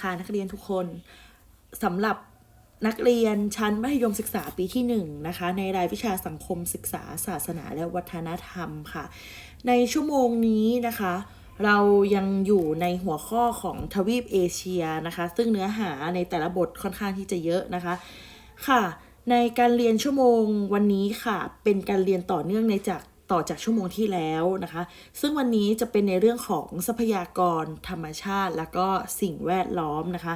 ค่ะนักเรียนทุกคนสำหรับนักเรียนชั้นมัธยมศึกษาปีที่1นงนะคะในรายวิชาสังคมศึกษาศาสนาและวัฒนธรรมค่ะ ในชั่วโมงนี้นะคะ เรายังอยู่ในหัวข้อของทวีปเอเชียนะคะ ซึ่งเนื้อหาในแต่ละบทค่อนข้างที่จะเยอะนะคะค่ะ ในการเรียนชั่วโมงวันนี้ค่ะ เป็นการเรียนต่อเนื่องในจาก ต่อจากชั่วโมงที่แล้วนะคะ ซึ่งวันนี้จะเป็นในเรื่องของทรัพยากรธรรมชาติ แล้วก็สิ่งแวดล้อมนะคะ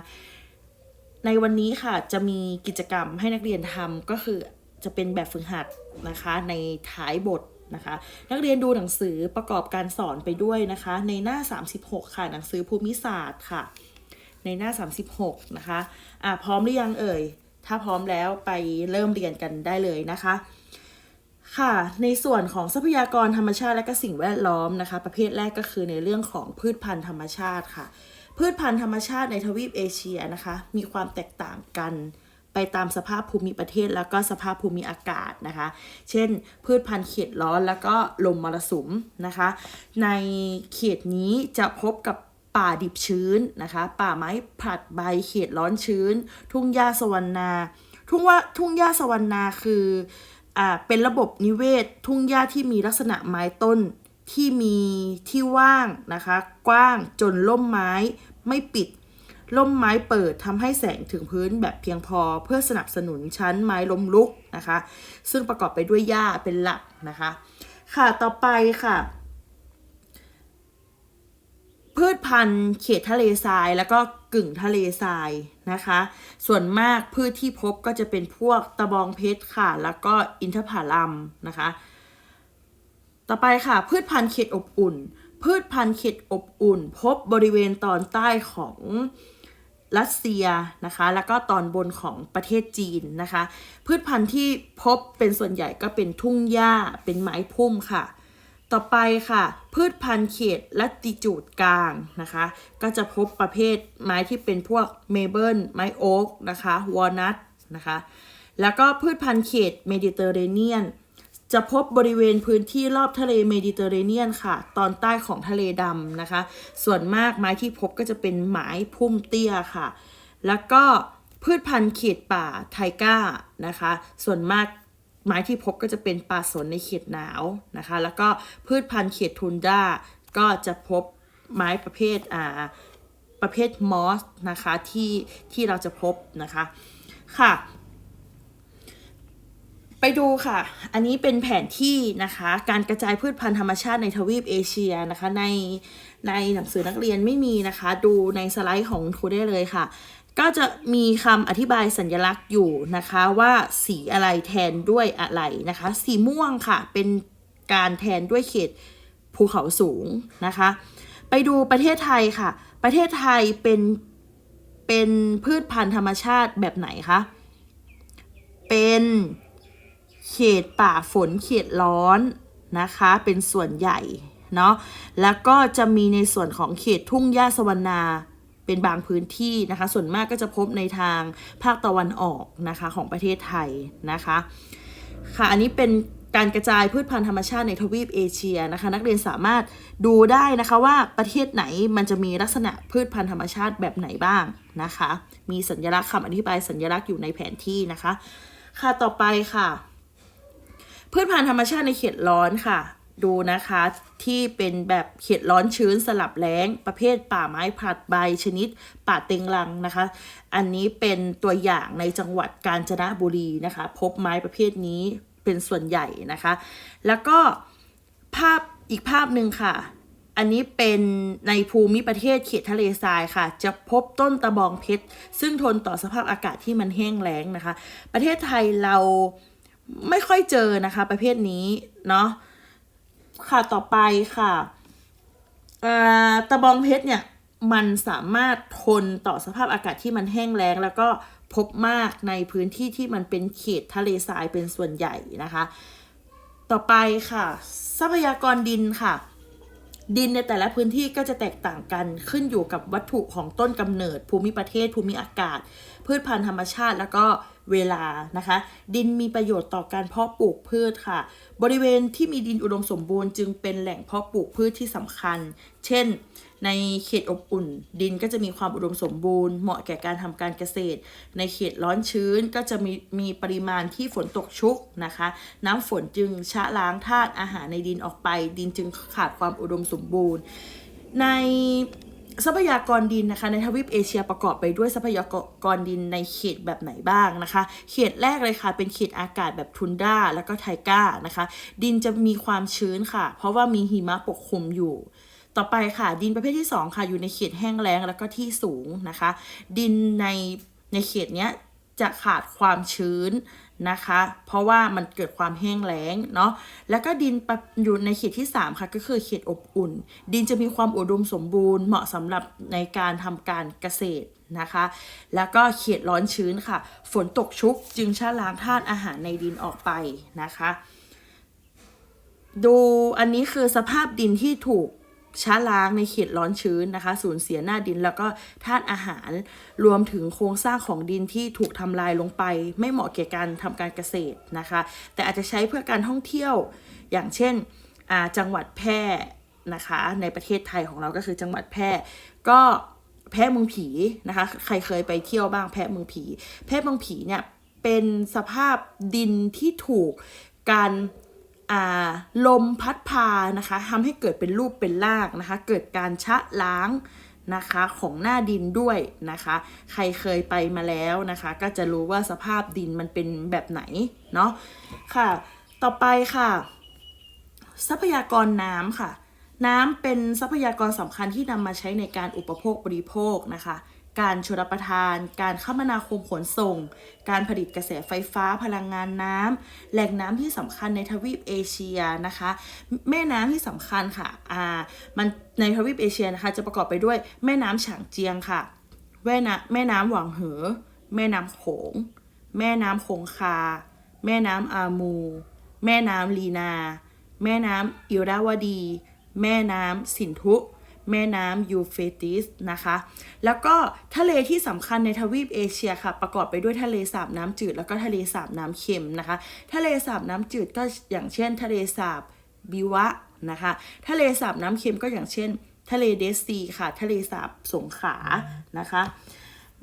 ในวันนี้ค่ะจะมีกิจกรรมให้นักเรียนทำก็คือจะเป็นแบบฝึกหัดนะคะในท้ายบทนะคะนักเรียนดูหนังสือประกอบการสอนไปด้วยนะคะ ในหน้า 36 ค่ะหนังสือภูมิศาสตร์ค่ะ ในหน้า 36 นะคะอะพร้อมหรือยังเอ่ย ถ้าพร้อมแล้วไปเริ่มเรียนกันได้เลยนะคะ ค่ะ ในส่วนของทรัพยากรธรรมชาติและก็สิ่งแวดล้อมนะคะ ประเภทแรกก็คือในเรื่องของพืชพันธุ์ธรรมชาติค่ะ พืชพันธุ์ธรรมชาติในทวีปเอเชียนะคะ มีความแตกต่างกันไปตามสภาพภูมิประเทศแล้วก็สภาพภูมิอากาศนะคะ เช่น พืชพันธุ์เขตร้อนแล้วก็ลมมรสุมนะคะ ในเขตนี้จะพบกับป่าดิบชื้นนะคะ ป่าไม้ผลัดใบเขตร้อนชื้น ทุ่งหญ้าสวรรณาทุ่งว่าทุ่งหญ้าสวรรณาคือ เป็นระบบนิเวศ ทุ่งหญ้าที่มีลักษณะไม้ต้นที่มีที่ว่างนะคะ กว้างจนล่มไม้ไม่ปิด ล่มไม้เปิดทำให้แสงถึงพื้นแบบเพียงพอเพื่อสนับสนุนชั้นไม้ล้มลุกนะคะ ซึ่งประกอบไปด้วยหญ้าเป็นหลักนะคะ ค่ะต่อไปค่ะ พืชพันธุ์เขตทะเลทรายแล้วก็กึ่งทะเลทรายนะคะ ส่วนมากพืชที่พบก็จะเป็นพวกตะบองเพชรค่ะ แล้วก็อินทผลัมนะคะ ต่อไปค่ะ พืชพันธุ์เขตอบอุ่น พืชพันธุ์เขตอบอุ่น พบบริเวณตอนใต้ของรัสเซียนะคะ แล้วก็ตอนบนของประเทศจีนนะคะ พืชพันธุ์ที่พบเป็นส่วนใหญ่ก็เป็นทุ่งหญ้าเป็นไม้พุ่มค่ะ ต่อไปค่ะ พืชพันธุ์เขตลัติจูดกลางนะคะ ก็จะพบประเภทไม้ที่เป็นพวกเมเบิลไม้โอ๊กนะคะวอลนัทนะคะแล้วก็พืชพันธุ์เขตเมดิเตอร์เรเนียน จะพบบริเวณพื้นที่รอบทะเลเมดิเตอร์เรเนียนค่ะ ตอนใต้ของทะเลดำนะคะ ส่วนมากไม้ที่พบก็จะเป็นไม้พุ่มเตี้ยค่ะ แล้วก็พืชพันธุ์เขตป่าไทก้านะคะ ส่วนมาก ไม้ที่พบก็จะเป็นป่าสนในเขตหนาวนะคะ แล้วก็พืชพันธุ์เขตทุนด้าก็จะพบไม้ประเภทอ่าประเภทมอสนะคะที่ที่เราจะพบนะคะค่ะ ไปดูค่ะ อันนี้เป็นแผนที่นะคะ การกระจายพืชพันธุ์ธรรมชาติในทวีปเอเชียนะคะในในหนังสือนักเรียนไม่มีนะคะ ดูในสไลด์ของครูได้เลยค่ะ ก็จะมีคำอธิบายสัญลักษณ์อยู่นะคะว่าสีอะไรแทนด้วยอะไรนะคะ สีม่วงค่ะ เป็นการแทนด้วยเขตภูเขาสูงนะคะ ไปดูประเทศไทยค่ะ ประเทศไทยเป็นเป็นพืชพันธุ์ธรรมชาติแบบไหนคะ เป็นเขตป่าฝนเขตร้อนนะคะ เป็นส่วนใหญ่เนาะ แล้วก็จะมีในส่วนของเขตทุ่งหญ้าสวรรณา เป็นบางพื้นที่นะคะ ส่วนมากก็จะพบในทางภาคตะวันออกนะคะของประเทศไทยนะคะค่ะอันนี้เป็นการกระจายพืชพันธุ์ธรรมชาติในทวีปเอเชียนะคะ นักเรียนสามารถดูได้นะคะว่าประเทศไหนมันจะมีลักษณะพืชพันธุ์ธรรมชาติแบบไหนบ้างนะคะ มีสัญลักษณ์คำอธิบายสัญลักษณ์อยู่ในแผนที่นะคะ ค่ะต่อไปค่ะ พืชพันธุ์ธรรมชาติในเขตร้อนค่ะ ดูนะคะที่เป็นแบบเขตร้อนชื้นสลับแล้ง ประเภทป่าไม้ผลัดใบชนิด ป่าเต็งรังนะคะ อันนี้เป็นตัวอย่างในจังหวัดกาญจนบุรีนะคะ พบไม้ประเภทนี้เป็นส่วนใหญ่นะคะ แล้วก็ภาพอีกภาพหนึ่งค่ะ อันนี้เป็นในภูมิประเทศเขตทะเลทรายค่ะ จะพบต้นตะบองเพชร ซึ่งทนต่อสภาพอากาศที่มันแห้งแล้งนะคะ ประเทศไทยเราไม่ค่อยเจอนะคะประเภทนี้เนาะ ค่ะต่อไปค่ะตะบองเพชรเนี่ยมันสามารถทนต่อสภาพอากาศที่มันแห้งแล้ง แล้วก็พบมากในพื้นที่ที่มันเป็นเขตทะเลทรายเป็นส่วนใหญ่นะคะ ต่อไปค่ะ ทรัพยากรดินค่ะ ดินในแต่ละพื้นที่ก็จะแตกต่างกันขึ้นอยู่กับวัตถุของต้นกำเนิด ภูมิประเทศภูมิอากาศ พืชพันธุ์ธรรมชาติ แล้วก็ เวลานะคะ ดินมีประโยชน์ต่อการเพาะปลูกพืชค่ะ บริเวณที่มีดินอุดมสมบูรณ์จึงเป็นแหล่งเพาะปลูกพืชที่สำคัญ เช่น ในเขตอบอุ่น ดินก็จะมีความอุดมสมบูรณ์เหมาะแก่การทำการเกษตร ในเขตร้อนชื้นก็จะมีมีปริมาณที่ฝนตกชุกนะคะ น้ำฝนจึงชะล้างธาตุอาหารในดินออกไป ดินจึงขาดความอุดมสมบูรณ์ ใน ทรัพยากรดินนะคะในทวีปเอเชียประกอบไปด้วยทรัพยากรดินในเขตแบบไหนบ้างนะคะ เขตแรกเลยค่ะ เป็นเขตอากาศแบบทุนด้าแล้วก็ไทก้านะคะ ดินจะมีความชื้นค่ะ เพราะว่ามีหิมะปกคลุมอยู่ ต่อไปค่ะ ดินประเภทที่ 2 ค่ะ อยู่ในเขตแห้งแล้งแล้วก็ที่สูงนะคะ ดินในในเขตเนี้ย จะขาดความชื้นนะคะ เพราะว่ามันเกิดความแห้งแล้งเนาะแล้วก็ดินอยู่ในเขตที่ 3 ค่ะ ก็คือเขตอบอุ่น ดินจะมีความอุดมสมบูรณ์เหมาะสำหรับในการทำการเกษตรนะคะ แล้วก็เขตร้อนชื้นค่ะ ฝนตกชุกจึงชะล้างธาตุอาหารในดินออกไปนะคะ ดูอันนี้คือสภาพดินที่ถูก ชะล้างในเขตร้อนชื้นนะคะ สูญเสียหน้าดินแล้วก็ธาตุอาหาร รวมถึงโครงสร้างของดินที่ถูกทำลายลงไป ไม่เหมาะแก่การทำการเกษตรนะคะ แต่อาจจะใช้เพื่อการท่องเที่ยว อย่างเช่นอ่าจังหวัดแพร่นะคะ ในประเทศไทยของเราก็คือจังหวัดแพร่ก็แพร่เมืองผีนะคะ ใครเคยไปเที่ยวบ้างแพร่เมืองผี แพร่เมืองผีเนี่ยเป็นสภาพดินที่ถูกการ ลมพัดพานะคะทำให้เกิดเป็นรูปเป็นรากนะคะ เกิดการชะล้างนะคะของหน้าดินด้วยนะคะ ใครเคยไปมาแล้วนะคะ ก็จะรู้ว่าสภาพดินมันเป็นแบบไหนเนาะค่ะ ต่อไปค่ะ ทรัพยากรน้ำค่ะ น้ำเป็นทรัพยากรสำคัญที่นำมาใช้ในการอุปโภคบริโภคนะคะ การชลประทาน การคมนาคมขนส่ง การผลิตกระแสไฟฟ้าพลังงานน้ำแหล่งน้ำที่สำคัญในทวีปเอเชียนะคะ แม่น้ำที่สำคัญค่ะอ่ามันในทวีปเอเชียนะคะ จะประกอบไปด้วยแม่น้ำฉางเจียงค่ะ แม่น้ำแม่น้ำหวังเหอ แม่น้ำโขง แม่น้ำคงคา แม่น้ำอามู แม่น้ำลีนา แม่น้ำอิราวดี แม่น้ำสินธุ แม่น้ำยูเฟติสนะคะ แล้วก็ทะเลที่สำคัญในทวีปเอเชียค่ะ ประกอบไปด้วยทะเลสาบน้ำจืด แล้วก็ทะเลสาบน้ำเค็มนะคะ ทะเลสาบน้ำจืดก็อย่างเช่น ทะเลสาบบิวะนะคะ ทะเลสาบน้ำเค็มก็อย่างเช่น ทะเลเดซีค่ะ ทะเลสาบสงขานะคะ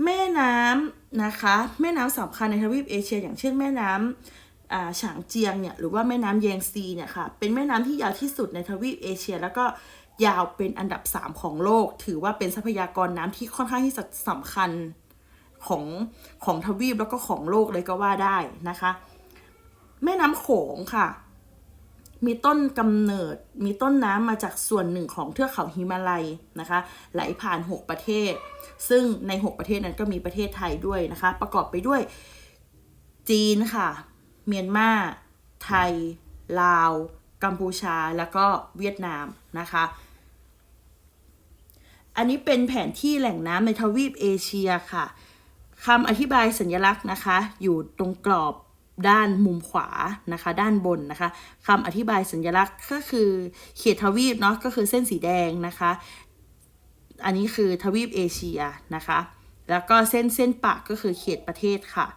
แม่น้ำนะคะ แม่น้ำสำคัญในทวีปเอเชีย อย่างเช่น แม่น้ำอ่าฉางเจียงเนี่ยหรือว่าแม่น้ำแยงซีเนี่ยค่ะเป็นแม่น้ำที่ยาวที่สุดในทวีปเอเชีย แล้วก็ ยาวเป็นอันดับ 3 ของโลก ถือว่าเป็นทรัพยากรน้ำที่ค่อนข้างที่จะสำคัญของของทวีปแล้วก็ของโลกเลยก็ว่าได้นะคะ แม่น้ำโขงค่ะ มีต้นกำเนิดมีต้นน้ำมาจากส่วนหนึ่งของเทือกเขาฮิมาลัยนะคะ ไหลผ่าน 6 ประเทศ ซึ่งใน 6 ประเทศนั้นก็มีประเทศไทยด้วยนะคะ ประกอบไปด้วยจีนค่ะ เมียนมาไทย ลาว กัมพูชา แล้วก็เวียดนามนะคะ อันนี้เป็นแผนที่แหล่งน้ำในทวีปเอเชียค่ะคำอธิบายสัญลักษณ์นะคะ อยู่ตรงกรอบด้านมุมขวานะคะ ด้านบนนะคะคำอธิบายสัญลักษณ์ก็คือเขตทวีปเนาะก็คือเส้นสีแดงนะคะ อันนี้คือทวีปเอเชียนะคะ แล้วก็เส้นเส้นปะก็คือเขตประเทศค่ะ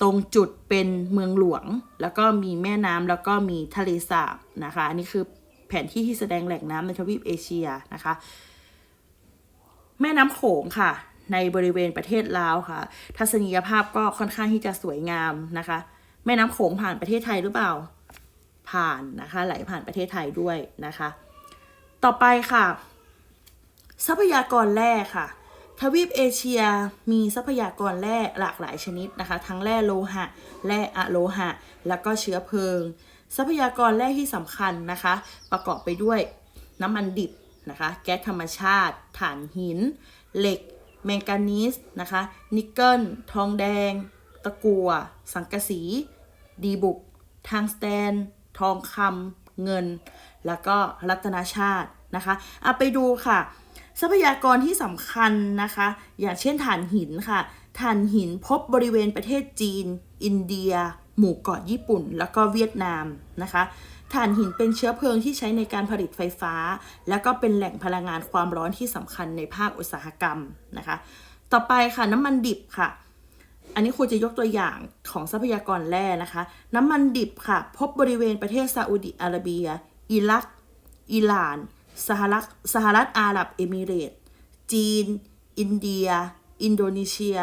ตรงจุดเป็นเมืองหลวง แล้วก็มีแม่น้ำแล้วก็มีทะเลสาบนะคะ อันนี้คือแผนที่ที่แสดงแหล่งน้ำในทวีปเอเชียนะคะ แม่น้ำโขงค่ะ ในบริเวณประเทศลาวค่ะ ทัศนียภาพก็ค่อนข้างที่จะสวยงามนะคะ แม่น้ำโขงผ่านประเทศไทยหรือเปล่า ผ่านนะคะไหลผ่านประเทศไทยด้วยนะคะ ต่อไปค่ะ ทรัพยากรแร่ค่ะ ทวีปเอเชียมีทรัพยากรแร่หลากหลายชนิดนะคะ ทั้งแร่โลหะแร่อะโลหะ แล้วก็เชื้อเพลิง ทรัพยากรแร่ที่สำคัญนะคะ ประกอบไปด้วยน้ำมันดิบ นะคะ แก๊สธรรมชาติ ถ่านหิน เหล็ก แมงกานีสนะคะ นิกเกิล ทองแดง ตะกั่วสังกะสี ดีบุก ทางสแตน ทองคำ เงิน แล้วก็รัตนชาตินะคะเอาไปดูค่ะ ทรัพยากรที่สำคัญนะคะ อย่างเช่นถ่านหินค่ะถ่านหินพบบริเวณประเทศจีน อินเดีย หมู่เกาะญี่ปุ่น แล้วก็เวียดนามนะคะ ถ่านหินเป็นเชื้อเพลิงที่ใช้ในการผลิตไฟฟ้า แล้วก็เป็นแหล่งพลังงานความร้อนที่สำคัญในภาคอุตสาหกรรมนะคะ ต่อไปค่ะน้ำมันดิบค่ะ อันนี้ครูจะยกตัวอย่างของทรัพยากรแร่นะคะ น้ำมันดิบค่ะ พบบริเวณประเทศซาอุดิอาระเบีย อิรัก อิหร่านสหรัฐสหรัฐอาหรับเอมิเรต์จีน อินเดีย อินโดนีเซีย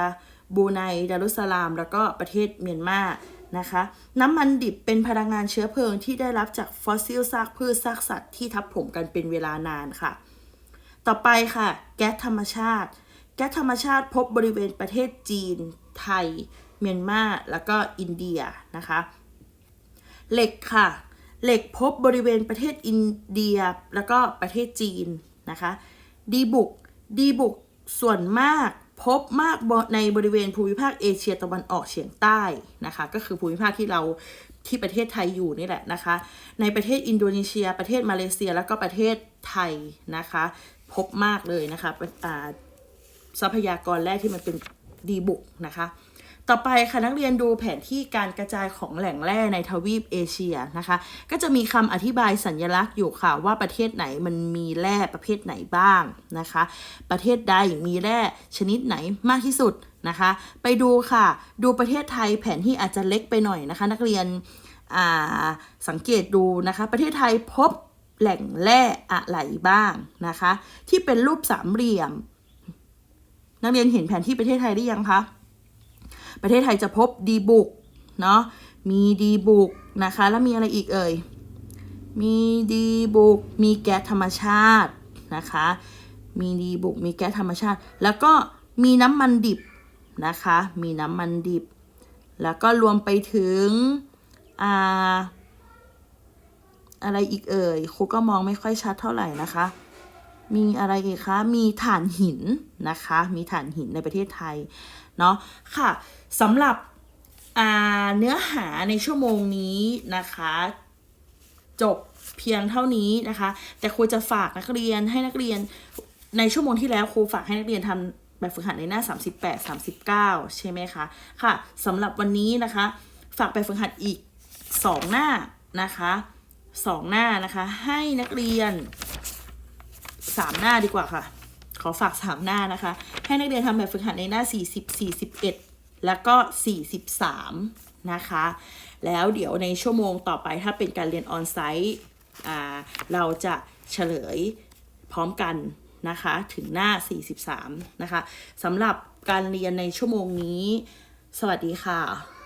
บูไนดารุสสลาม แล้วก็ประเทศเมียนมา นะคะน้ำมันดิบเป็นพลังงานเชื้อเพลิงที่ได้รับจากฟอสซิลซากพืชซากสัตว์ที่ทับถมกันเป็นเวลานานค่ะ ต่อไปค่ะ แก๊สธรรมชาติ แก๊สธรรมชาติพบบริเวณประเทศจีน ไทย เมียนมา แล้วก็อินเดียนะคะ เหล็กค่ะ เหล็กพบบริเวณประเทศอินเดียแล้วก็ประเทศจีนนะคะ ดีบุก ดีบุกส่วนมาก พบมากในบริเวณภูมิภาคเอเชียตะวันออกเฉียงใต้นะคะ ก็คือภูมิภาคที่เราที่ประเทศไทยอยู่นี่แหละนะคะ ในประเทศอินโดนีเซีย ประเทศมาเลเซียแล้วก็ประเทศไทยนะคะ พบมากเลยนะคะทรัพยากรแรกที่มันเป็นดีบุกนะคะ ต่อไปค่ะนักเรียนดูแผนที่การกระจายของแหล่งแร่ในทวีปเอเชียนะคะ ก็จะมีคำอธิบายสัญลักษณ์อยู่ค่ะว่าประเทศไหนมันมีแร่ประเภทไหนบ้างนะคะ ประเทศใดมีแร่ชนิดไหนมากที่สุดนะคะ ไปดูค่ะ ดูประเทศไทยแผนที่อาจจะเล็กไปหน่อยนะคะ นักเรียนสังเกตดูนะคะ ประเทศไทยพบแหล่งแร่อะไรบ้างนะคะ ที่เป็นรูปสามเหลี่ยม นักเรียนเห็นแผนที่ประเทศไทยหรือยังคะ ประเทศไทยจะพบดีบุกเนาะมีดีบุกนะคะ แล้วมีอะไรอีกเอ่ย มีดีบุก มีแก๊สธรรมชาตินะคะ มีดีบุก มีแก๊สธรรมชาติ แล้วก็มีน้ำมันดิบนะคะ มีน้ำมันดิบ แล้วก็รวมไปถึงอ่าอะไรอีกเอ่ย ครูก็มองไม่ค่อยชัดเท่าไหร่นะคะ มีอะไรอีกคะ มีถ่านหินนะคะ มีถ่านหินในประเทศไทย เนาะค่ะ สำหรับเนื้อหาในชั่วโมงนี้นะคะ จบเพียงเท่านี้นะคะ แต่ครูจะฝากนักเรียนให้นักเรียนในชั่วโมงที่แล้วครูฝากให้นักเรียนทำแบบฝึกหัดในหน้า 38 39 ใช่ไหมคะค่ะสำหรับวันนี้นะคะ ฝากแบบฝึกหัดอีก 2 หน้านะคะสองหน้านะคะ ให้นักเรียนสามหน้าดีกว่าค่ะ ขอฝากสามหน้านะคะ ให้นักเรียนทำแบบฝึกหัดในหน้า 40 41 แล้วก็ 43 นะคะ แล้วเดี๋ยวในชั่วโมงต่อไปถ้าเป็นการเรียนออนไซต์เราจะเฉลยพร้อมกันนะคะถึงหน้า 43 นะคะสำหรับการเรียนในชั่วโมงนี้ สวัสดีค่ะ